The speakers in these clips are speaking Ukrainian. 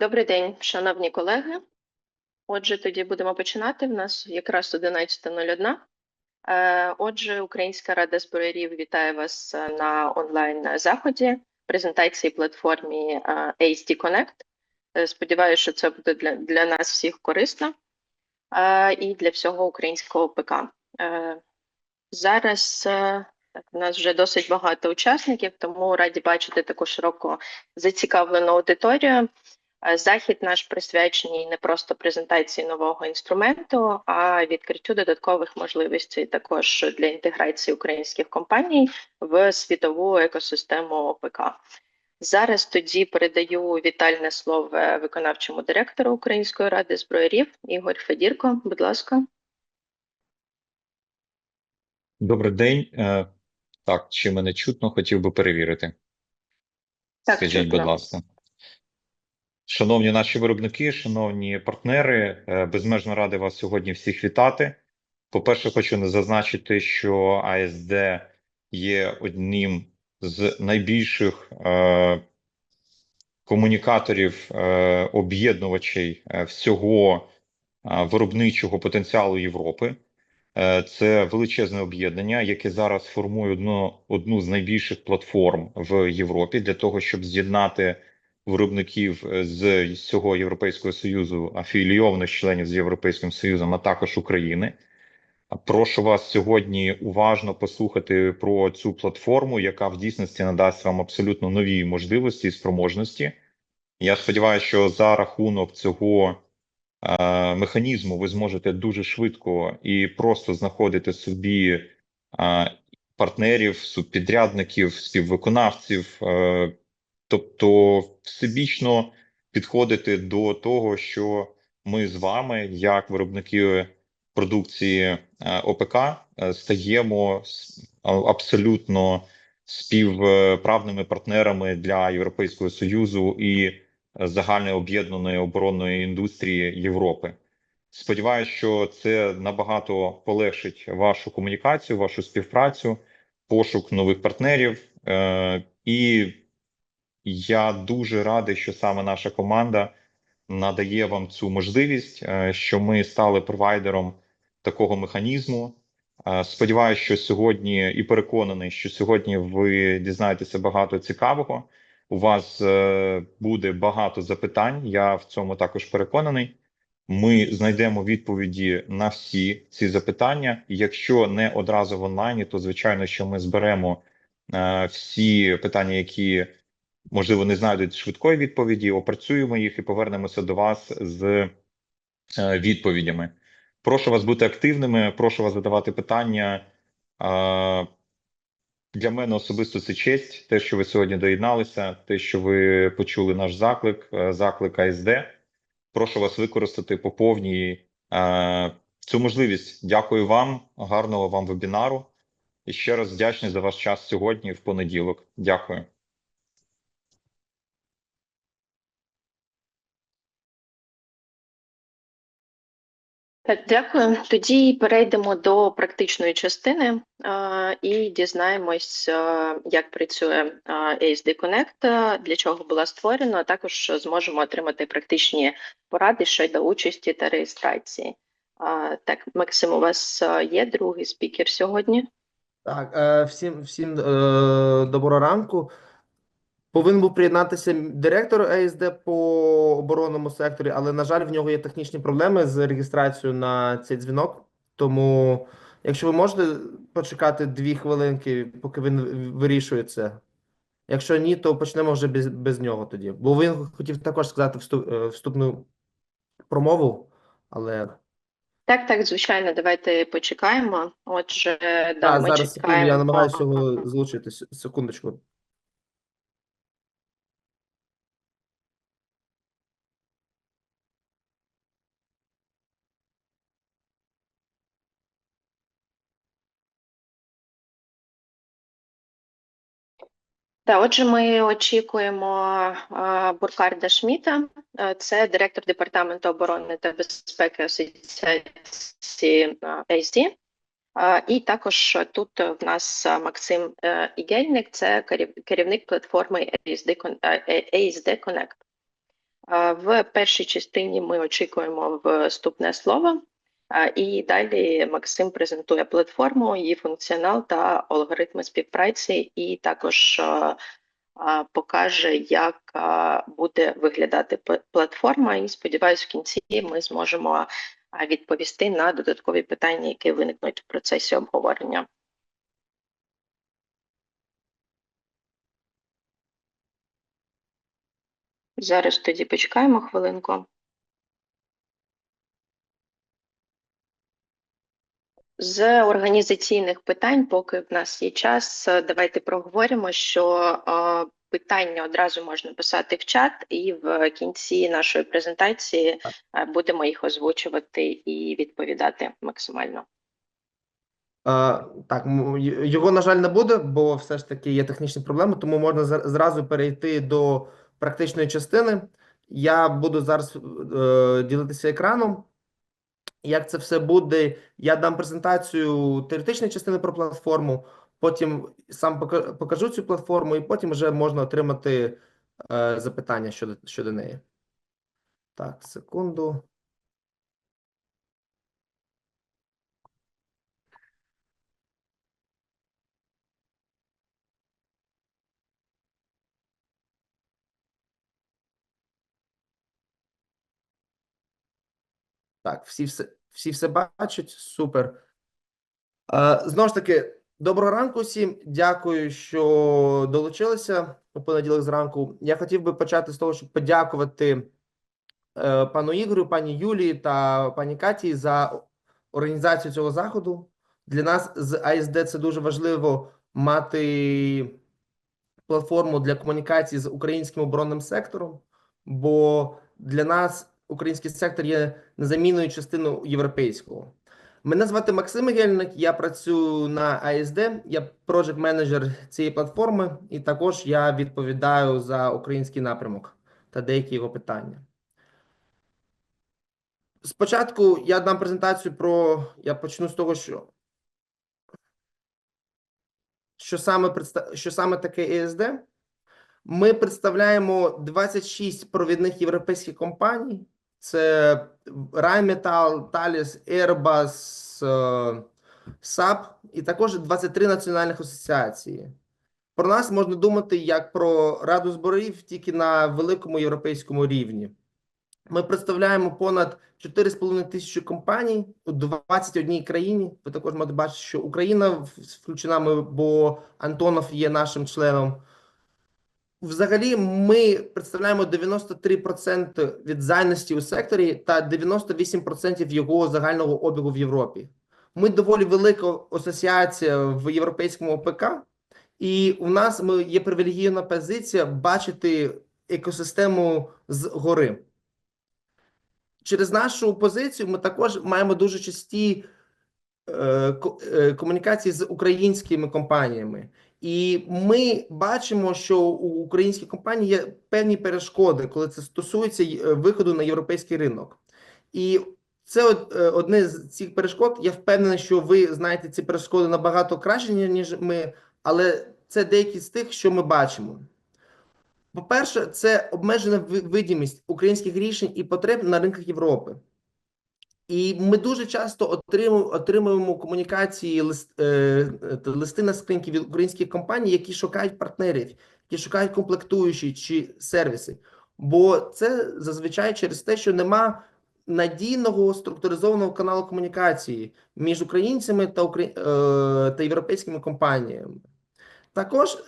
Добрий день, шановні колеги. Отже, тоді будемо починати. В нас якраз 11.01. Е, Отже, Українська рада зброярів вітає вас е, на онлайн заході презентації платформі е, ASD Connect. Сподіваюся, що це буде для, для нас всіх корисно і для всього українського ПК. Зараз у нас вже досить багато учасників, тому раді бачити таку широко зацікавлену аудиторію. Е, Захід наш присвячений не просто презентації нового інструменту, а відкриттю додаткових можливостей також для інтеграції українських компаній в світову екосистему ОПК. Зараз тоді передаю вітальне слово виконавчому директору Української ради зброярів Ігор Федірко. Будь ласка. Добрий день. Е, Так, чи мене чутно, хотів би перевірити. Так, Скажіть, чутно. будь ласка. Шановні наші виробники, шановні партнери, е, безмежно радий вас сьогодні всіх вітати. По-перше, хочу зазначити, що АСД є одним з найбільших е, комунікаторів, е, об'єднувачей е, всього е, виробничого потенціалу Європи. Це величезне об'єднання, яке зараз формує одну, одну з найбільших платформ в Європі для того, щоб з'єднати виробників е, з всього Європейського Союзу, афілійованих членів з Європейським Союзом, а також України. Прошу вас сьогодні уважно послухати про цю платформу, яка в дійсності надасть вам абсолютно нові можливості і спроможності. Я сподіваюся, що за рахунок цього е, механізму ви зможете дуже швидко і просто знаходити собі е, партнерів, субпідрядників, співвиконавців, е, тобто всебічно підходити до того, що ми з вами, як виробники продукції е, ОПК, е, стаємо абсолютно співправними партнерами для Європейського Союзу і загальної об'єднаної оборонної індустрії Європи. Сподіваюся, що це набагато полегшить вашу комунікацію, вашу співпрацю, пошук нових партнерів. Е, І я дуже радий, що саме наша команда надає вам цю можливість, е, що ми стали провайдером такого механізму. Е, Сподіваюся, що сьогодні і переконаний, що сьогодні ви дізнаєтеся багато цікавого. У вас е, буде багато запитань. Я в цьому також переконаний. Ми знайдемо відповіді на всі ці запитання. Якщо не одразу в онлайні, то звичайно, що ми зберемо всі питання, які можливо не знайдуть швидкої відповіді, опрацюємо їх і повернемося до вас з е, відповідями. Прошу вас бути активними, прошу вас задавати питання. Для мене особисто це честь, те, що ви сьогодні доєдналися, те, що ви почули наш заклик, е, заклик АСД. Прошу вас використати по повній е, цю можливість. Дякую вам, гарного вам вебінару. І ще раз вдячний за ваш час сьогодні в понеділок. Дякую. Так, дякую. Тоді перейдемо до практичної частини е, і дізнаємось, е, як працює ASD Connect, для чого була створена, а також зможемо отримати практичні поради щодо участі та реєстрації. Е, так, Максим, у вас є другий спікер сьогодні? Так, е, всім, всім е, доброго ранку. Повинен був приєднатися директор ЕСД по оборонному секторі, але, на жаль, в нього є технічні проблеми з реєстрацією на цей дзвінок. Тому, якщо ви можете почекати дві хвилинки, поки він вирішує це. Якщо ні, то почнемо вже без, без нього тоді. Бо він хотів також сказати вступ, е, вступну промову, але Так, так, звичайно, давайте почекаємо. Отже, да, Так, ми зараз секунду, я намагаюся його злучити. Секундочку. Так, отже, ми очікуємо Буркарда Шміта, Е, це директор департаменту оборони та безпеки асоціації. А, І також тут в нас Максим е, Ігельник, це керівник платформи ASD Con- е, е, ASD Connect. Е, В першій частині ми очікуємо вступне слово, е, і далі Максим презентує платформу, її функціонал та алгоритми співпраці, і також е, покаже, як буде виглядати платформа. І сподіваюсь, в кінці ми зможемо відповісти на додаткові питання, які виникнуть в процесі обговорення. Зараз тоді почекаємо хвилинку. З організаційних питань, поки в нас є час, е, давайте проговоримо, що е, питання одразу можна писати в чат, і в кінці нашої презентації е, будемо їх озвучувати і відповідати максимально. Так, його, на жаль, не буде, бо все ж таки є технічні проблеми, тому можна зразу перейти до практичної частини. Я буду зараз ділитися екраном. Як це все буде? Я дам презентацію теоретичної частини про платформу, потім сам покажу цю платформу, і потім вже можна отримати е, запитання щодо, щодо неї. Так, секунду. Так, всі все, всі все бачать. Супер. Е, Знову ж таки, доброго ранку всім. Дякую, що долучилися у понеділок зранку. Я хотів би почати з того, щоб подякувати е, пану Ігорю, пані Юлії та пані Каті за організацію цього заходу. Для нас з АСД це дуже важливо мати платформу для комунікації з українським оборонним сектором, бо для нас український сектор є незамінною частиною європейського. Мене звати Максим Мигельник, я працюю на АСД, я проджект менеджер цієї платформи, і також я відповідаю за український напрямок та деякі його питання. Спочатку я дам презентацію про. Я почну з того, що що саме представ... що саме таке ЕСД. Ми представляємо 26 провідних європейських компаній. Це Rheinmetall, Thales, Airbus, е, SAP і також 23 національних асоціації. Про нас можна думати як про раду зборів тільки на великому європейському рівні. Ми представляємо понад 4,5 тисячі компаній у 21 країні. Ви також можете бачити, що Україна включена, ми, бо Антонов є нашим членом. Взагалі, ми представляємо 93% від зайності у секторі та 98% його загального обігу в Європі. Ми доволі велика асоціація в європейському ОПК, і у нас ми є привілегійна позиція бачити екосистему згори. Через нашу позицію ми також маємо дуже часті е, е, комунікації з українськими компаніями. І ми бачимо, що у українських компаній є певні перешкоди, коли це стосується е, виходу на європейський ринок. І це е, одне з цих перешкод. Я впевнений, що ви знаєте ці перешкоди набагато краще, ніж ми, але це деякі з тих, що ми бачимо. По-перше, це обмежена ви- видимість українських рішень і потреб на ринках Європи. І ми дуже часто отримуємо, комунікації, лист, е, е, листи на скриньки від українських компаній, які шукають партнерів, які шукають комплектуючі чи сервіси. Бо це зазвичай через те, що нема надійного структуризованого каналу комунікації між українцями та, укра... е, та європейськими компаніями. Також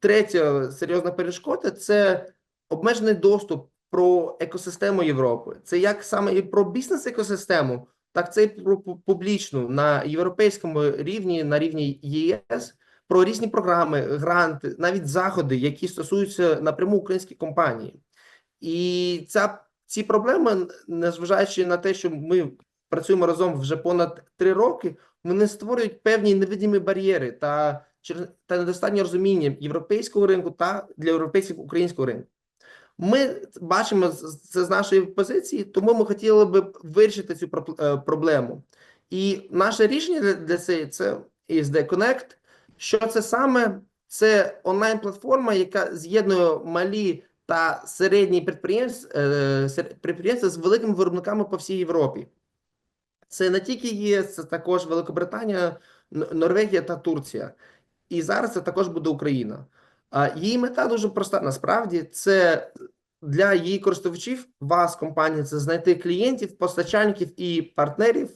третя серйозна перешкода це обмежений доступ про екосистему Європи. Це як саме і про бізнес-екосистему, так це і про публічну на європейському рівні, на рівні ЄС, про різні програми, гранти, навіть заходи, які стосуються напряму українських компаній. І ця, ці проблеми, незважаючи на те, що ми працюємо разом вже понад три роки, вони створюють певні невидимі бар'єри та та недостатнє розуміння європейського ринку та для європейського українського ринку. Ми бачимо це з нашої позиції, тому ми хотіли би вирішити цю е, проблему. І наше рішення для, для цієї це ESD Connect. Що це саме? Це онлайн-платформа, яка з'єднує малі та середні е, підприємства з великими виробниками по всій Європі. Це не тільки ЄС, це також Великобританія, Норвегія та Турція. І зараз це також буде Україна. Її мета дуже проста. Насправді, це для її користувачів, вас, компанії, це знайти клієнтів, постачальників і партнерів.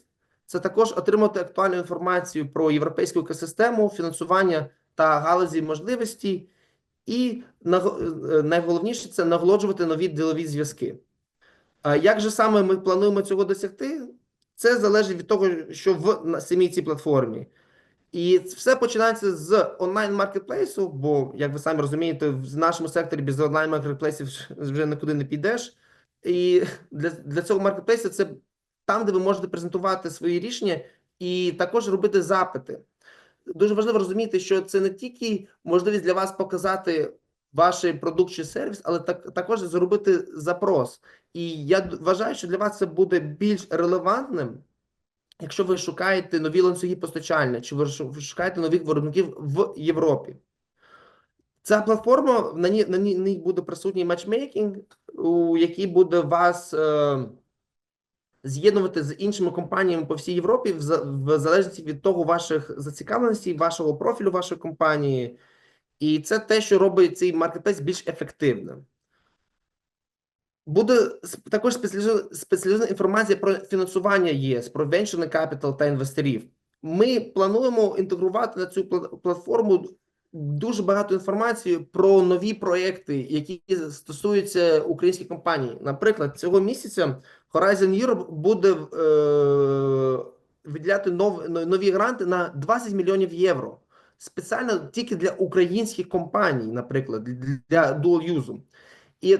Це також отримати актуальну інформацію про європейську екосистему, фінансування та галузі можливості. І е, найголовніше це наголоджувати нові ділові зв'язки. Як же саме ми плануємо цього досягти? Це залежить від того, що в самій цій платформі. І все починається з онлайн-маркетплейсу, бо, як ви самі розумієте, в нашому секторі без онлайн-маркетплейсів вже нікуди не підеш. І для, для цього маркетплейсу це там, де ви можете презентувати свої рішення і також робити запити. Дуже важливо розуміти, що це не тільки можливість для вас показати ваш продукт чи сервіс, але так, також зробити запрос. І я вважаю, що для вас це буде більш релевантним, якщо ви шукаєте нові ланцюги постачання, чи ви шукаєте нових виробників в Європі. Ця платформа на ній, на ній, буде присутній матчмейкінг, у який буде вас е, з'єднувати з іншими компаніями по всій Європі, в, в залежності від того ваших зацікавленостей, вашого профілю вашої компанії. І це те, що робить цей маркетплейс більш ефективним. Буде також спеціалізована, інформація про фінансування ЄС, про venture capital та інвесторів. Ми плануємо інтегрувати на цю платформу дуже багато інформації про нові проекти, які стосуються українських компаній. Наприклад, цього місяця Horizon Europe буде е, виділяти нов, нові гранти на 20 мільйонів євро. Спеціально тільки для українських компаній, наприклад, для dual use. І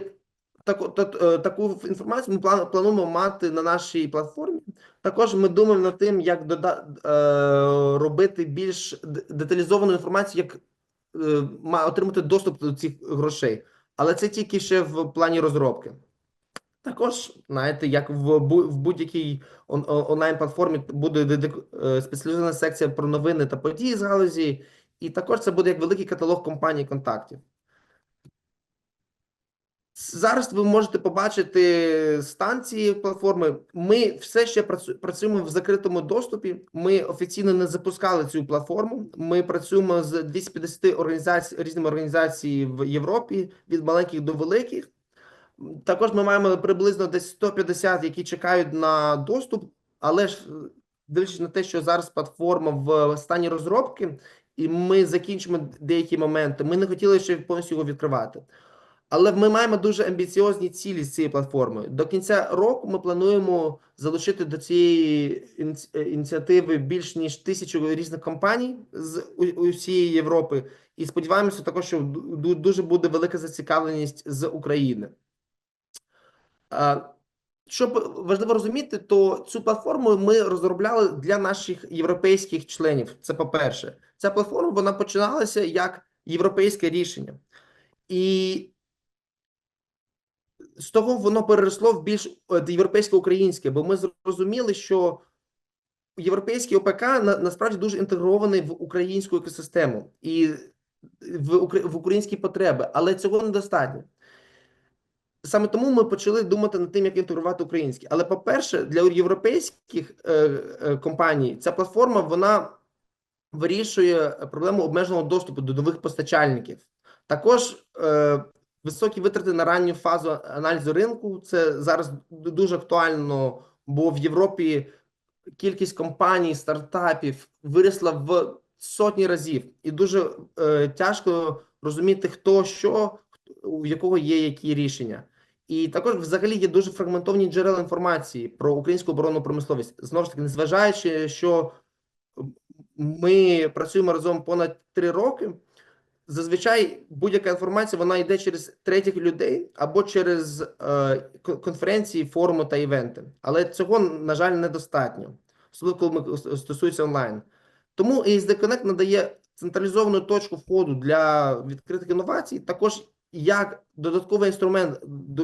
таку, та- е, таку інформацію ми плануємо мати на нашій платформі. Також ми думаємо над тим, як дода, е, робити більш деталізовану інформацію, як е, отримати доступ до цих грошей. Але це тільки ще в плані розробки. Також, знаєте, як в, будь-якій онлайн-платформі буде е, спеціалізована секція про новини та події з галузі, і також це буде як великий каталог компаній контактів. Зараз ви можете побачити станції платформи. Ми все ще працю- працюємо в закритому доступі. Ми офіційно не запускали цю платформу. Ми працюємо з 250 організацій різними організацій в Європі від маленьких до великих. Також ми маємо приблизно десь 150, які чекають на доступ, але ж дивлячись на те, що зараз платформа в стані розробки, і ми закінчимо деякі моменти. Ми не хотіли ще повністю його відкривати. Але ми маємо дуже амбіціозні цілі з цією платформою. До кінця року ми плануємо залучити до цієї е, ініціативи більш ніж тисячу різних компаній з усієї Європи. І сподіваємося, також що ду- ду- дуже буде велика зацікавленість з України. Щоб важливо розуміти, то цю платформу ми розробляли для наших європейських членів. Це по-перше, ця платформа вона починалася як європейське рішення, і з того воно переросло в більш е, європейсько-українське, бо ми зрозуміли, що європейський ОПК на, насправді дуже інтегрований в українську екосистему і в, в українські потреби, але цього недостатньо. Саме тому ми почали думати над тим, як інтегрувати українське. Але, по-перше, для європейських е, е, компаній ця платформа вона вирішує проблему обмеженого доступу до нових постачальників. Також е, високі витрати на ранню фазу аналізу ринку. Це зараз дуже актуально, бо в Європі кількість компаній, стартапів виросла в сотні разів, і дуже е, тяжко розуміти, хто що, у якого є які рішення. І також взагалі є дуже фрагментовані джерела інформації про українську оборонну промисловість. Знову ж таки, незважаючи, що ми працюємо разом понад три роки. Зазвичай будь-яка інформація вона йде через третіх людей або через е, конференції, форуми та івенти. Але цього, на жаль, недостатньо, особливо коли ми стосується онлайн. Тому ASD Connect надає централізовану точку входу для відкритих інновацій, також як додатковий інструмент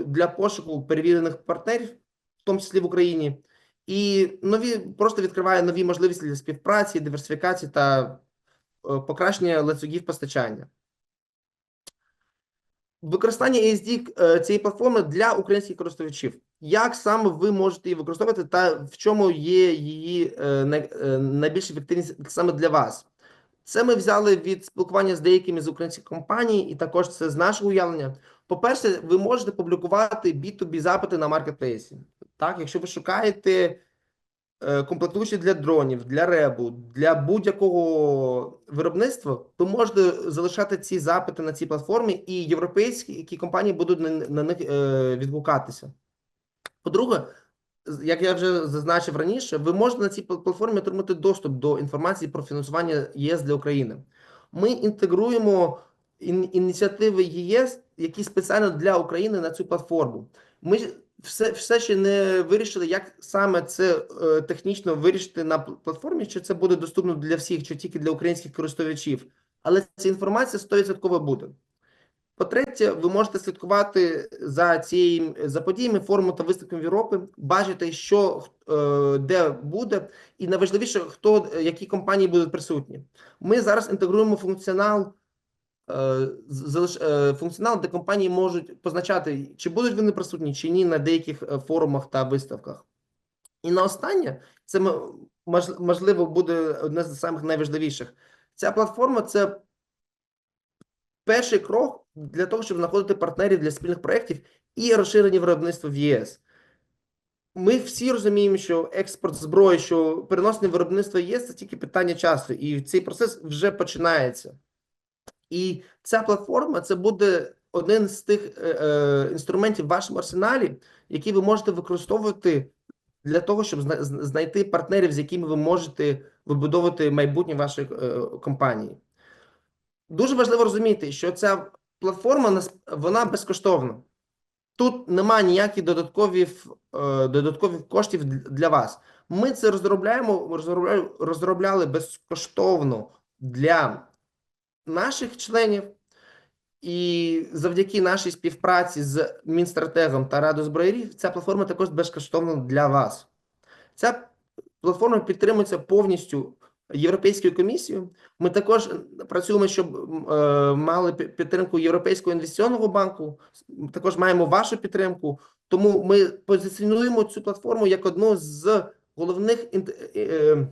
для пошуку перевірених партнерів, в тому числі в Україні, і нові просто відкриває нові можливості для співпраці, диверсифікації та е, покращення ланцюгів постачання. Використання ASD е, цієї платформи для українських користувачів. Як саме ви можете її використовувати, та в чому є її е, е, найбільш ефективність саме для вас? Це ми взяли від спілкування з деякими з українських компаній, і також це з нашого уявлення. По-перше, ви можете публікувати B2B запити на маркетплейсі. Так, якщо ви шукаєте е, комплектуючі для дронів, для ребу, для будь-якого виробництва, ви можете залишати ці запити на цій платформі, і європейські компанії будуть на, на них е, відгукатися. По-друге, як я вже зазначив раніше, ви можете на цій платформі отримати доступ до інформації про фінансування ЄС для України. Ми інтегруємо ін- ініціативи ЄС, які спеціально для України на цю платформу. Ми все, все ще не вирішили, як саме це е, технічно вирішити на платформі, чи це буде доступно для всіх, чи тільки для українських користувачів. Але ця інформація 100% буде. По-третє, ви можете слідкувати за цією за подіями форуму та виставками Європи, бачити, що е, де буде, і найважливіше, хто е, які компанії будуть присутні. Ми зараз інтегруємо функціонал, функціонал, де компанії можуть позначати, чи будуть вони присутні, чи ні на деяких е, форумах та виставках. І на останнє, це можливо буде одне з самих найважливіших. Ця платформа це перший крок для того, щоб знаходити партнерів для спільних проєктів і розширення виробництва в ЄС. Ми всі розуміємо, що експорт зброї, що переносне виробництво ЄС це тільки питання часу, і цей процес вже починається. І ця платформа це буде один з тих е, е, інструментів в вашому арсеналі, які ви можете використовувати для того, щоб зна- зна- знайти партнерів, з якими ви можете вибудовувати майбутнє вашої е, компанії. Дуже важливо розуміти, що ця платформа вона безкоштовна. Тут немає ніяких додаткових, е, додаткових коштів для вас. Ми це розробляємо, розробляли безкоштовно для наших членів, і завдяки нашій співпраці з Мінстратегом та Радою зброярів, ця платформа також безкоштовна для вас. Ця платформа підтримується повністю Європейською комісією. Ми також працюємо, щоб е, мали підтримку Європейського інвестиційного банку. Також маємо вашу підтримку. Тому ми позиціонуємо цю платформу як одну з головних е, е,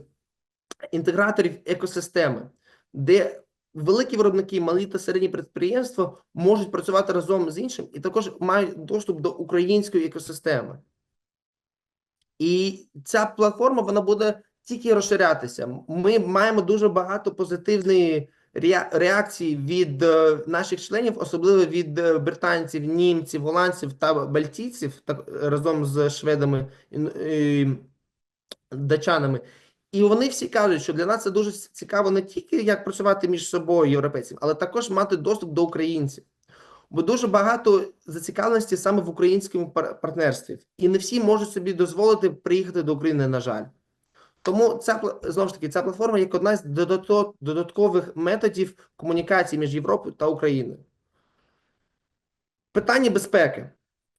інтеграторів екосистеми, де великі виробники, малі та середні підприємства можуть працювати разом з іншим і також мають доступ до української екосистеми. І ця платформа вона буде тільки розширятися. Ми маємо дуже багато позитивної реакції від е, наших членів, особливо від е, британців, німців, голландців та бальтійців, так разом з шведами і, датчанами. І вони всі кажуть, що для нас це дуже цікаво не тільки як працювати між собою європейців, але також мати доступ до українців. Бо дуже багато зацікавленості саме в українському партнерстві, і не всі можуть собі дозволити приїхати до України, на жаль. Тому ця знову ж таки ця платформа як одна з додаткових методів комунікації між Європою та Україною. Питання безпеки.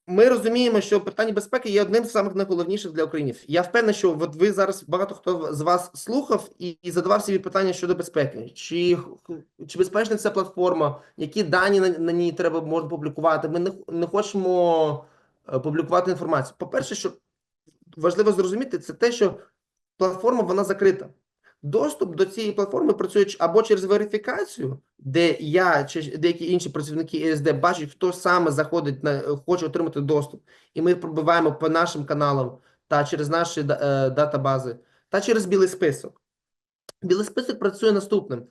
Ми розуміємо, що питання безпеки є одним з самих найголовніших для українців. Я впевнений, що от ви зараз багато хто з вас слухав і, і задавав собі питання щодо безпеки. Чи, чи безпечна ця платформа, які дані на, на ній треба можна публікувати? Ми не, не хочемо е, публікувати інформацію. По-перше, що важливо зрозуміти, це те, що платформа вона закрита. Доступ до цієї платформи працює або через верифікацію, де я чи деякі інші працівники ЕСД бачать, хто саме заходить на хоче отримати доступ, і ми пробиваємо по нашим каналам та через наші е, датабази, та через білий список. Білий список працює наступним.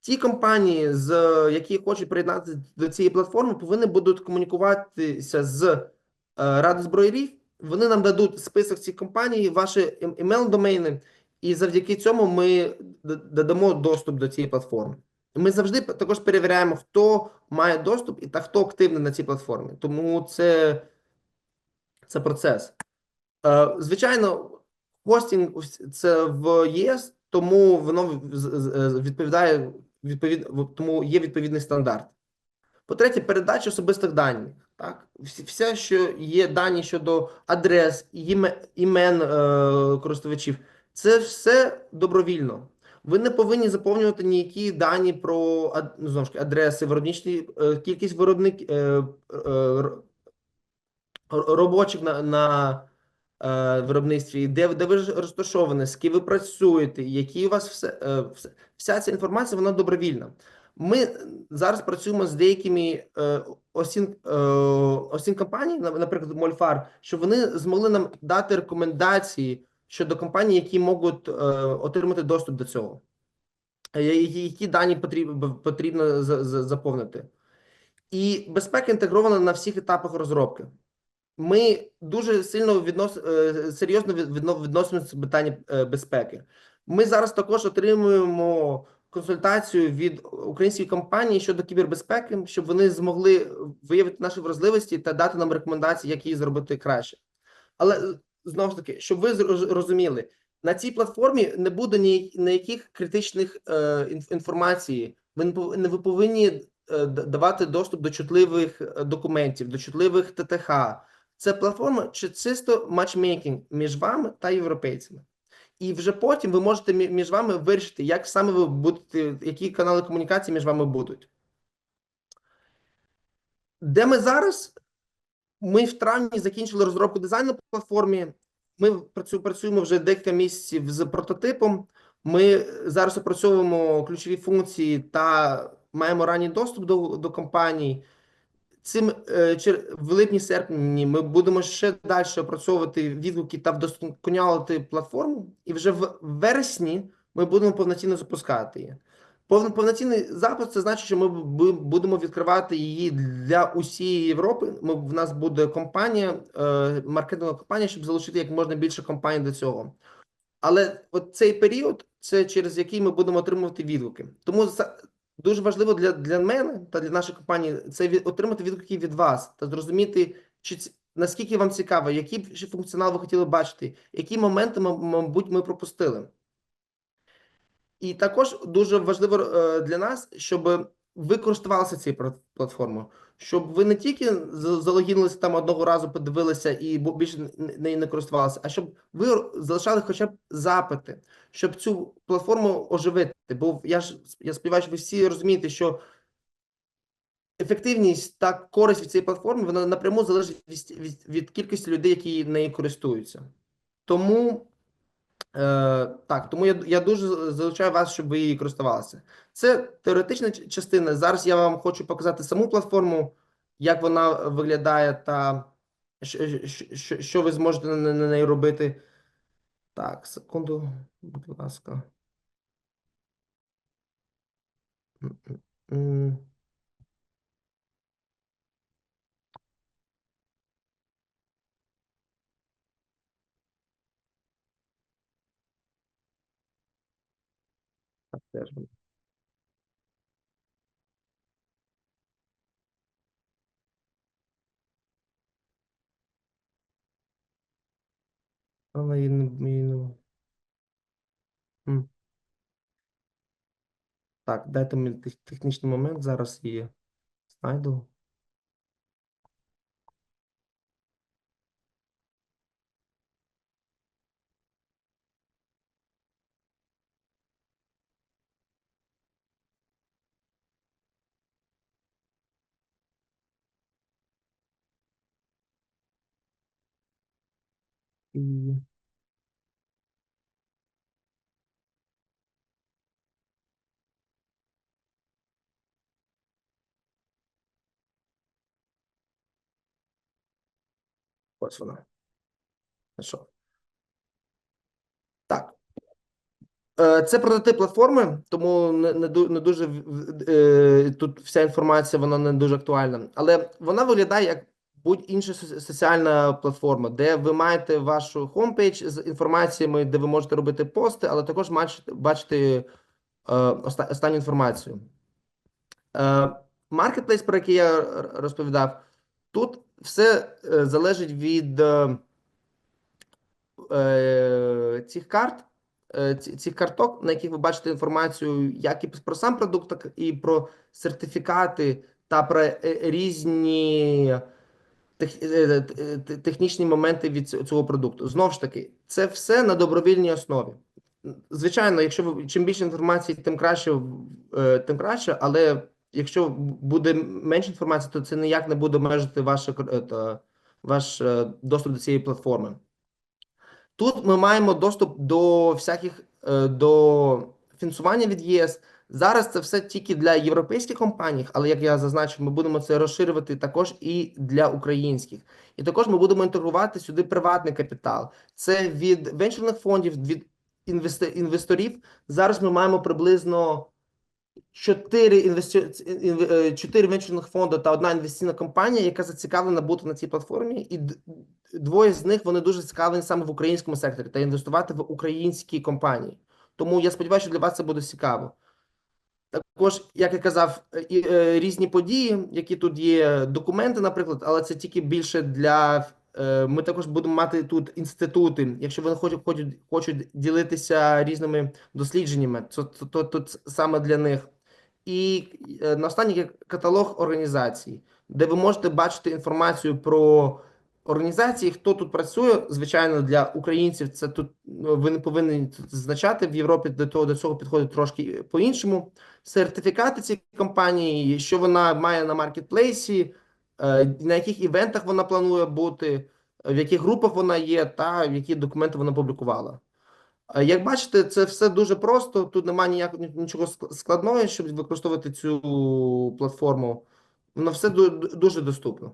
Ті компанії, з які хочуть приєднатися до цієї платформи, повинні будуть комунікуватися з е, Радою зброярів. Вони нам дадуть список цих компаній, ваші ем- емейл-домейни, і завдяки цьому ми додамо доступ до цієї платформи. Ми завжди також перевіряємо, хто має доступ і та хто активний на цій платформі. Тому це, це процес. Е, Звичайно, хостинг це в ЄС, тому воно з- відповідає відповід, тому є відповідний стандарт. По-третє, передача особистих даних. Так, все, що є дані щодо адрес, іме- імен е, користувачів, це все добровільно. Ви не повинні заповнювати ніякі дані про ну, знову ж адреси, виробничні е, кількість виробник е, е, робочих на, на виробництві, де, де ви розташовані, з ким ви працюєте, які у вас все, вся ця інформація вона добровільна. Ми зараз працюємо з деякими осін, осін компаній, на- наприклад, Мольфар, щоб вони змогли нам дати рекомендації щодо компаній, які можуть е, отримати доступ до цього. Е, Які, дані потрібно, потрібно за- за- заповнити. І безпека інтегрована на всіх етапах розробки. Ми дуже сильно віднос, е, серйозно від- відно- відносимося до питання е, безпеки. Ми зараз також отримуємо консультацію від української компанії щодо кібербезпеки, щоб вони змогли виявити наші вразливості та дати нам рекомендації, як її зробити краще. Але знову ж таки, щоб ви зроз- розуміли, на цій платформі не буде ніяких критичних е, інформації. Ви не ви повинні е, давати доступ до чутливих е, документів, до чутливих ТТХ. Це платформа чи чисто матчмейкінг між вами та європейцями. І вже потім ви можете між вами вирішити, як саме ви будете, які канали комунікації між вами будуть. Де ми зараз? Ми в травні закінчили розробку дизайну платформі. Ми працю- працюємо вже декілька місяців з прототипом. Ми зараз опрацьовуємо ключові функції та маємо ранній доступ до, до компаній. Цим е, в липні-серпні ми будемо ще далі опрацьовувати відгуки та вдосконалити платформу, і вже в вересні ми будемо повноцінно запускати її. Повно- Повноцінний запуск це значить, що ми бу- будемо відкривати її для усієї Європи. Ми, в нас буде компанія, е, маркетингова компанія, щоб залучити як можна більше компаній до цього. Але от цей період це через який ми будемо отримувати відгуки. Тому за- дуже важливо для, для мене та для нашої компанії це від, отримати відгуки від вас та зрозуміти, чи наскільки вам цікаво, який функціонал ви хотіли бачити, які моменти, ма- мабуть, ми пропустили. І також дуже важливо е, для нас, щоб ви користувалися цією платформою, щоб ви не тільки залогінилися там одного разу, подивилися і більше н- нею не користувалися, а щоб ви залишали хоча б запити, щоб цю платформу оживити. Бо я ж я сподіваюся, що ви всі розумієте, що ефективність та користь від цієї платформи вона напряму залежить від, від, від кількості людей, які нею користуються. Тому. Е, так, тому я, я дуже залучаю вас, щоб ви її користувалися. Це теоретична частина. Зараз я вам хочу показати саму платформу, як вона виглядає, та що, що, що ви зможете на, на неї робити. Так, секунду, будь ласка. Теж воно. Вона її не, Так, дайте мені технічний момент, зараз її знайду. Ось вона. Хорошо. Так. Е, Це прототип платформи, тому не, не, дуже е, тут вся інформація вона не дуже актуальна. Але вона виглядає як будь-інша соціальна платформа, де ви маєте вашу хомпейдж з інформаціями, де ви можете робити пости, але також бачити, е, останню інформацію. Маркетплейс, про який я розповідав, тут все е, залежить від е, е, цих карт, цих карток, на яких ви бачите інформацію як і про сам продукт, так і про сертифікати та про різні тех- те- технічні моменти від цього продукту. Знову ж таки, це все на добровільній основі. звичайно, якщо ви чим більше інформації, тим краще, тим краще, але якщо буде менше інформації, то це ніяк не буде обмежити та, ваш е, доступ до цієї платформи. Тут ми маємо доступ до всяких е, до фінансування від ЄС. Зараз це все тільки для європейських компаній, але як я зазначив, ми будемо це розширювати також і для українських. І також ми будемо інтегрувати сюди приватний капітал. Це від венчурних фондів, від інвесторів. Зараз ми маємо приблизно 4, інвести... інв- е, 4 венчурних фонди та одна інвестиційна компанія, яка зацікавлена бути на цій платформі, і двоє з них вони дуже зацікавлені саме в українському секторі та інвестувати в українські компанії. Тому я сподіваюся, що для вас це буде цікаво. Також, як я казав, е, і, е, різні події, які тут є, документи, наприклад, але це тільки більше для. Е, Ми також будемо мати тут інститути. Якщо вони хочуть, хочуть, хочуть ділитися різними дослідженнями, то, то, то тут саме для них. І е, на останній каталог організацій, де ви можете бачити інформацію про організації, хто тут працює. Звичайно, для українців це тут ну, ви не повинні зазначати в Європі до того до цього підходить трошки по-іншому. Сертифікати цієї компанії, що вона має на маркетплейсі, на яких івентах вона планує бути, в яких групах вона є, та які документи вона публікувала. Е, Як бачите, це все дуже просто. Тут немає ніякого нічого складного, щоб використовувати цю платформу. Воно все дуже доступно.